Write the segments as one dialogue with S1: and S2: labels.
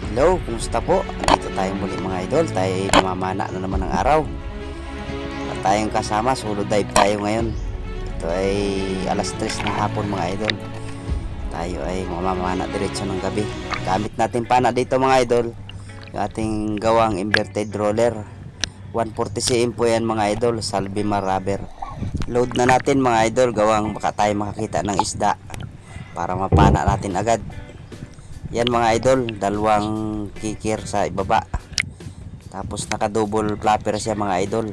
S1: Hello, kumusta po? Dito tayo muli mga idol. Tayo ay mamamana na naman ng araw. At tayong kasama, solo dive tayo ngayon. Ito ay alas 3 ng hapon mga idol. Tayo ay mamamana diretso ng gabi. Gamit natin pana dito mga idol. Yung ating gawang inverted roller. 140 cm po yan mga idol. Salvi rubber. Load na natin mga idol. Gawang baka tayo makakita ng isda. Para mapana natin agad. Yan mga idol, dalawang kikir sa ibaba. Tapos naka-double flapper siya mga idol.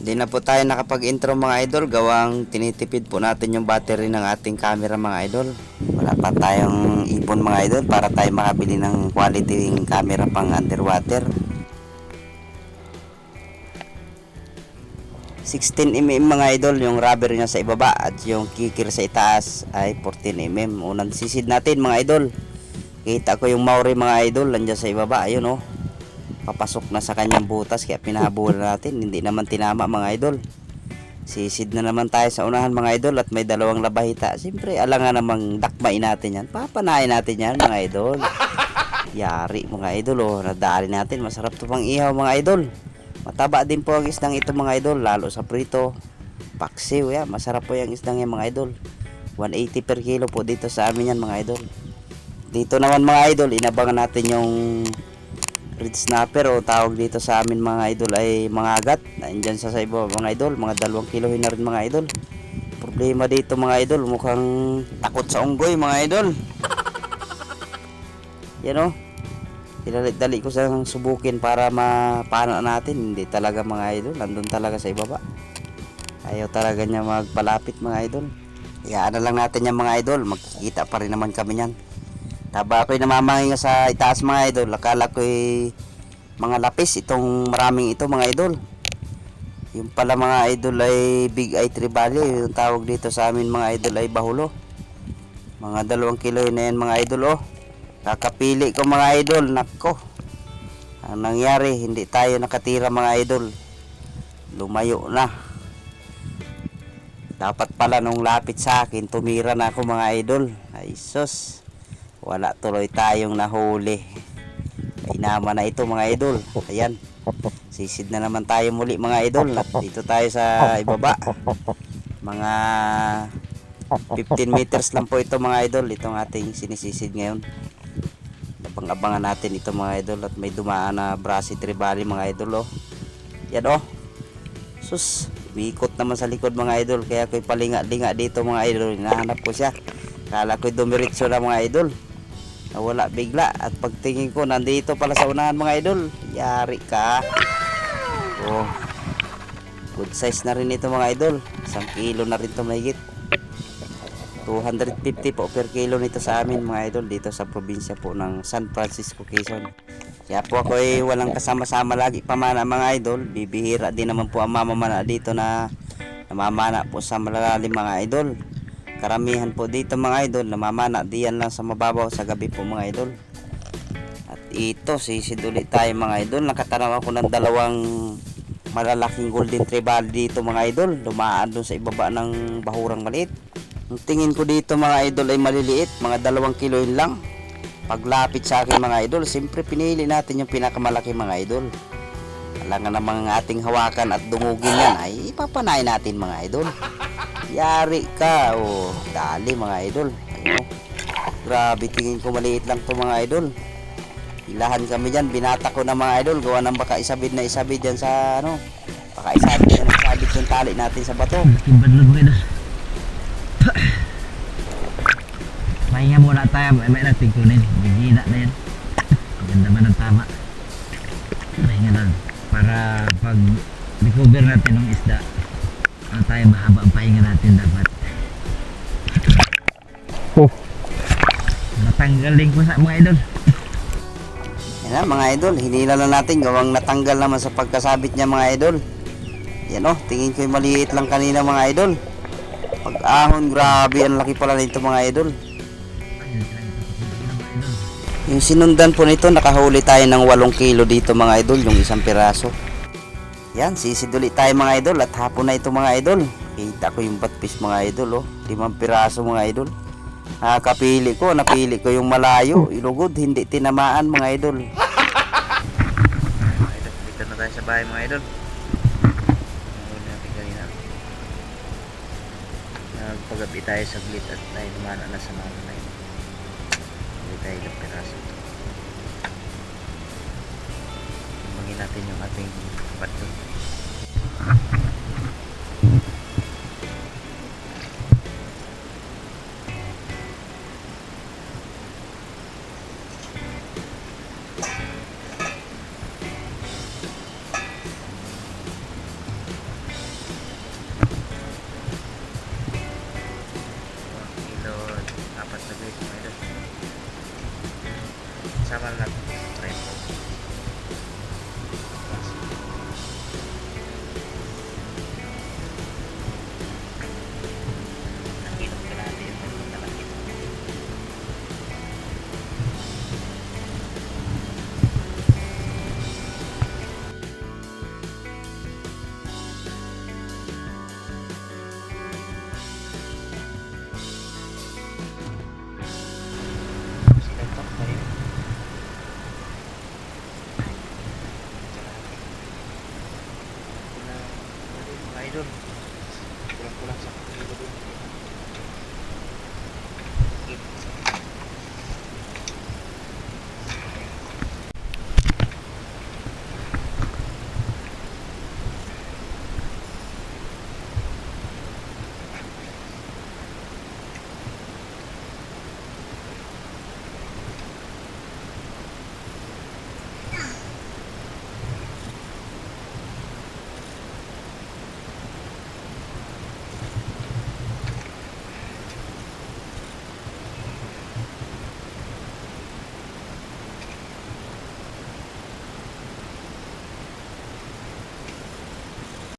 S1: Hindi na po tayo nakapag-intro mga idol, gawang tinitipid po natin yung battery ng ating camera mga idol. Wala pa tayong ipon mga idol para tayo makabili ng quality camera pang underwater. 16mm mga idol yung rubber niya sa ibaba at yung kikir sa itaas ay 14mm. Unang sisid natin mga idol. Kita ko yung Maori mga idol nandiyan sa ibaba, ayun oh. Papasok na sa kanyang butas kaya pinahabol natin, hindi naman tinama mga idol. Sisid na naman tayo sa unahan mga idol at may dalawang labahita. Siyempre, alangan namang dakmain natin yan. Papanain natin yan mga idol. Yari mga idol oh, nadali natin. Masarap to pang ihaw mga idol. Mataba din po ang isdang ito mga idol, lalo sa prito. Paksiw yan, masarap po yung isdang yan mga idol. 180 per kilo po dito sa amin yan mga idol. Dito naman mga idol, inabangan natin yung red snapper o tawag dito sa amin mga idol ay mga agat. Nandyan sa sa iba mga idol, mga dalawang kilohin na rin mga idol. Problema dito mga idol, mukhang takot sa unggoy mga idol. Yan o. Dali ko sa subukin para mapana natin. Hindi talaga mga idol, nandun talaga sa ibaba. Ayaw talaga niya magpalapit mga idol. Iyaan na lang natin yan mga idol, magkikita pa rin naman kami niyan. Taba ako'y namamahinga sa itaas mga idol. Akala ko'y mga lapis itong maraming ito mga idol. Yung pala mga idol ay big eye tribali. Yung tawag dito sa amin mga idol ay bahulo. Mga dalawang kilo na yan mga idol oh. Kakapili ko mga idol. Nako. Ang nangyari hindi tayo nakatira mga idol. Lumayo na. Dapat pala nung lapit sa akin tumira na ako mga idol. Ay sus wala tuloy tayong nahuli. Ay naman na ito mga idol. Ayan. Sisid na naman tayo muli mga idol. Dito tayo sa ibaba. Mga 15 meters lang po ito mga idol. Itong ating sinisisid ngayon. Abang-abangan natin ito mga idol at may dumaan na brasi tribali mga idol oh. Yan oh. Sus umiikot naman sa likod mga idol. Kaya ako'y palinga-linga dito mga idol. Hinahanap ko siya. Kala ko'y dumiritso na mga idol nawala bigla. At pagtingin ko nandito pala sa unahan mga idol. Yari ka. Oh. Good size na rin ito mga idol. Isang kilo na rin ito mahigit. 250 po per kilo nito sa amin mga idol dito sa probinsya po ng San Francisco Quezon. Kaya po ako ay walang kasama-sama lagi pamana mga idol. Bibihira din naman po ang mamamana dito na namamana po sa malalim mga idol karamihan po dito mga idol namamana diyan lang sa mababaw sa gabi po mga idol. At ito sisid ulit tayo mga idol. Nakatanaw ako ng dalawang malalaking golden tribal dito mga idol. Dumaan doon sa ibaba ng bahurang maliit. Ang tingin ko dito mga idol ay maliliit. Mga dalawang kilo lang. Paglapit sa akin mga idol siyempre pinili natin yung pinakamalaki mga idol alangan namang ating hawakan at dungugin yan ay ipapanain natin mga idol Yari ka. Oh, dali mga idol. Ayun. Grabe, tingin ko maliit lang to mga idol. Ilahan kami dyan. Binata ko na mga idol. Gawa ng baka isabid na isabid dyan sa ano. Baka isabid na isabid yung tali natin sa bato.
S2: Pahinga muna tayo. May may natin kunin. Bigina na yan. Ganda man ang tama. Pahinga lang. Para pag recover natin ng isda, ano tayo mahaba ang pahinga natin dapat. Oh. Natanggalin ko sa mga idol.
S1: Yan na mga idol. Hinila na natin. Gawang natanggal naman sa pagkasabit niya mga idol. Yan oh. Tingin ko yung maliit lang kanina mga idol. Pag ahon, grabe. Ang laki pala nito mga idol. Yung sinundan po nito, nakahuli tayo ng 8 kilo dito mga idol, yung isang piraso. Yan, sisid ulit tayo mga idol at hapon na ito mga idol. Kita ko yung batfish mga idol oh. Limang piraso mga idol. Ah, kapili ko, napili ko yung malayo. Ilugod, hindi tinamaan mga idol. idol, dito na tayo sa bahay mga idol. Nagpagabi tayo saglit at tayo dumana na sa mga na yun. Tayo ilang peraso. Tumangin natin yung ating bato.